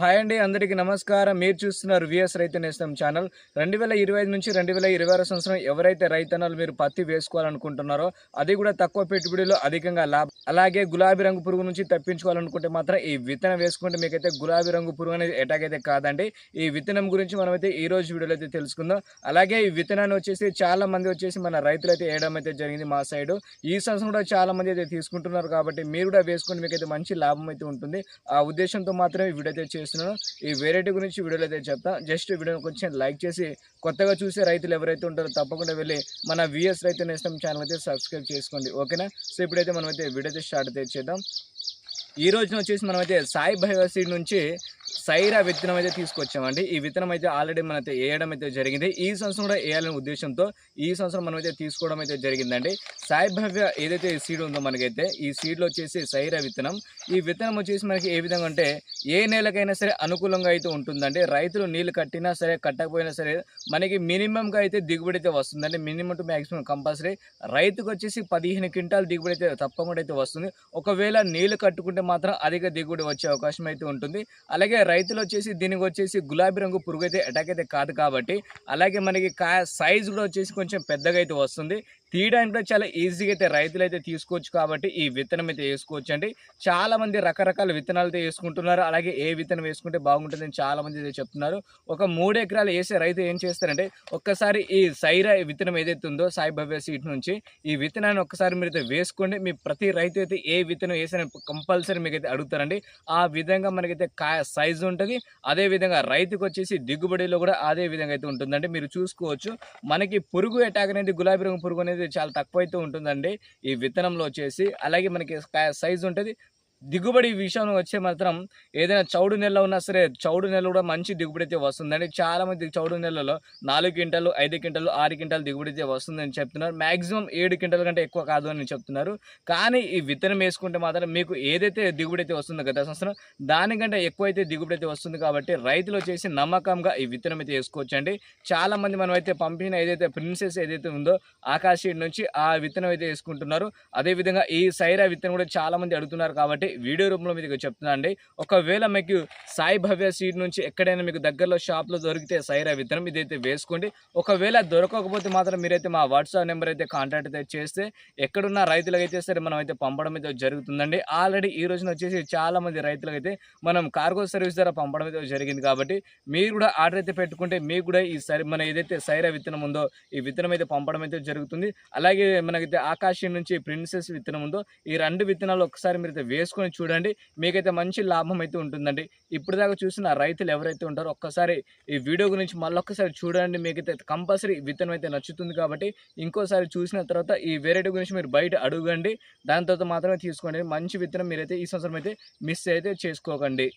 Hi అండి అందరికీ నమస్కారం. మీరు చూస్తున్నారు విఎస్ రైతు నేస్తం ఛానల్. రెండు వేల ఇరవై ఐదు నుంచి రెండు వేల ఇరవై ఆరు సంవత్సరం ఎవరైతే రైతన్నలు మీరు పత్తి వేసుకోవాలనుకుంటున్నారో అది కూడా తక్కువ పెట్టుబడిలో అధికంగా లాభం. అలాగే గులాబీ రంగు పురుగు నుంచి తప్పించుకోవాలనుకుంటే మాత్రం ఈ విత్తనం వేసుకుంటే మీకైతే గులాబీ రంగు పురుగు అనేది అటాక్ అయితే కాదండి. ఈ విత్తనం గురించి మనమైతే ఈ రోజు వీడియోలో అయితే తెలుసుకుందాం. అలాగే ఈ విత్తనాన్ని వచ్చేసి చాలా మంది వచ్చేసి మన రైతులు అయితే వేయడం అయితే జరిగింది మా సైడ్. ఈ సంవత్సరం కూడా చాలా మంది అయితే తీసుకుంటున్నారు కాబట్టి మీరు కూడా వేసుకుంటే మీకైతే మంచి లాభం అయితే ఉంటుంది. ఆ ఉద్దేశంతో మాత్రమే ఈ వీడియో అయితే చేస్తున్నాను ఈ వెరైటీ గురించి వీడియోలో అయితే చెప్తా. జస్ట్ వీడియోని కొంచెం లైక్ చేసి కొత్తగా చూసే రైతులు ఎవరైతే ఉంటారో తప్పకుండా వెళ్ళి మన విఎస్ రైతు నేస్తం ఛానల్ అయితే సబ్స్క్రైబ్ చేసుకోండి. ఓకేనా సో ఇప్పుడైతే మనం అయితే వీడియో అయితే స్టార్ట్ అయితే చేద్దాం. ఈ రోజున వచ్చేసి మనమైతే సాయి భైవ నుంచి సైరా విత్తనం అయితే తీసుకొచ్చామండి. ఈ విత్తనం అయితే ఆల్రెడీ మనైతే వేయడం అయితే జరిగింది. ఈ సంవత్సరం కూడా వేయాలనే ఉద్దేశంతో ఈ సంవత్సరం మనం అయితే తీసుకోవడం అయితే జరిగిందండి. సాయి భవ్య ఏదైతే సీడ్ ఉందో మనకైతే ఈ సీడ్లో వచ్చేసి సైరా విత్తనం. ఈ విత్తనం వచ్చేసి మనకి ఏ విధంగా అంటే ఏ నేలకైనా సరే అనుకూలంగా అయితే ఉంటుందండి. రైతులు నీళ్ళు కట్టినా సరే కట్టకపోయినా సరే మనకి మినిమంగా అయితే దిగుబడి అయితే వస్తుందండి. మినిమం టు మ్యాక్సిమం కంపల్సరీ రైతుకు వచ్చేసి పదిహేను క్వింటాల్ దిగుబడి అయితే తప్పకుండా అయితే వస్తుంది. ఒకవేళ నీళ్ళు కట్టుకుంటే మాత్రం అధిక దిగుబడి వచ్చే అవకాశం అయితే ఉంటుంది. అలాగే రైతులు వచ్చేసి దీనికి వచ్చేసి గులాబీ రంగు పురుగు అయితే అటాక్ అయితే కాదు కాబట్టి అలాగే మనకి కాయ సైజు కూడా వచ్చేసి కొంచెం పెద్దగా అయితే వస్తుంది. తీయడానికి కూడా చాలా ఈజీగా అయితే రైతులు అయితే తీసుకోవచ్చు కాబట్టి ఈ విత్తనం అయితే వేసుకోవచ్చు అండి చాలామంది రకరకాల విత్తనాలు అయితే వేసుకుంటున్నారు. అలాగే ఏ విత్తనం వేసుకుంటే బాగుంటుందని చాలామంది అయితే చెప్తున్నారు. ఒక మూడు ఎకరాలు వేసే రైతు ఏం చేస్తారంటే ఒక్కసారి ఈ సైరా విత్తనం ఏదైతే ఉందో సాయిబాబా సీట్ నుంచి ఈ విత్తనాన్ని ఒక్కసారి మీరు అయితే వేసుకోండి. మీ ప్రతి రైతు అయితే ఏ విత్తనం వేసిన కంపల్సరీ మీకు అయితే అడుగుతారండి. ఆ విధంగా మనకైతే కాయ సైజు ఉంటుంది. అదే విధంగా రైతుకు వచ్చేసి దిగుబడిలో కూడా అదే విధంగా అయితే ఉంటుందండి. మీరు చూసుకోవచ్చు. మనకి పురుగు అటాక్ అనేది గులాబీ రంగు పురుగు అనేది చాలా తక్కువ అయితే ఉంటుందండి. ఈ విత్తనంలో వచ్చేసి అలాగే మనకి సైజు ఉంటుంది. దిగుబడి విషయం వచ్చే మాత్రం ఏదైనా చౌడు నెల ఉన్నా సరే చౌడు నెల కూడా మంచి దిగుబడి అయితే వస్తుందండి. చాలా మంది చౌడు నెలలో నాలుగు క్వింటాలు ఐదు క్వింటాలు ఆరు క్వింటాలు దిగుబడి అయితే వస్తుందని చెప్తున్నారు. మ్యాక్సిమం ఏడు క్వింటాల కంటే ఎక్కువ కాదు అని చెప్తున్నారు. కానీ ఈ విత్తనం వేసుకుంటే మాత్రం మీకు ఏదైతే దిగుబడి అయితే వస్తుందో గత సంవత్సరం దానికంటే ఎక్కువ అయితే దిగుబడి అయితే వస్తుంది కాబట్టి రైతులు వచ్చేసి నమ్మకంగా ఈ విత్తనం అయితే వేసుకోవచ్చండి. చాలామంది మనం అయితే పంపిన ఏదైతే ప్రిన్సెస్ ఏదైతే ఉందో ఆకాశీడ్ నుంచి ఆ విత్తనం అయితే వేసుకుంటున్నారు. అదేవిధంగా ఈ సైరా విత్తనం కూడా చాలామంది అడుగుతున్నారు కాబట్టి వీడియో రూపంలో మీకు చెప్తున్నా అండి. ఒకవేళ మీకు సాయి భవ్య సీడ్ నుంచి ఎక్కడైనా మీకు దగ్గరలో షాప్లో దొరికితే సైరా విత్తనం ఇదైతే వేసుకోండి. ఒకవేళ దొరకకపోతే మాత్రం మీరైతే మా వాట్సాప్ నెంబర్ అయితే కాంటాక్ట్ అయితే చేస్తే ఎక్కడున్న రైతులకు అయితే సరే మనం అయితే పంపడం అయితే జరుగుతుందండి. ఆల్రెడీ ఈ రోజున వచ్చేసి చాలా మంది రైతులకు అయితే మనం కార్గో సర్వీస్ ద్వారా పంపడం అయితే జరిగింది కాబట్టి మీరు కూడా ఆర్డర్ అయితే పెట్టుకుంటే మీకు కూడా ఈ సరి మన ఏదైతే సైరా విత్తనం ఉందో ఈ విత్తనం అయితే పంపడం అయితే జరుగుతుంది. అలాగే మనకైతే ఆకాశం నుంచి ప్రిన్సెస్ విత్తనం ఉందో ఈ రెండు విత్తనాలు ఒకసారి మీరు అయితే చేసుకొని చూడండి మీకైతే మంచి లాభం అయితే ఉంటుందండి. ఇప్పుడు దాకా చూసిన రైతులు ఎవరైతే ఉంటారో ఒక్కసారి ఈ వీడియో గురించి మళ్ళొక్కసారి చూడండి మీకైతే కంపల్సరీ విత్తనం అయితే నచ్చుతుంది కాబట్టి ఇంకోసారి చూసిన తర్వాత ఈ వెరైటీ గురించి మీరు బయట అడగండి. దాని తర్వాత మాత్రమే తీసుకోండి. మంచి విత్తనం మీరైతే ఈ సంవత్సరం అయితే మిస్ అయితే చేసుకోకండి.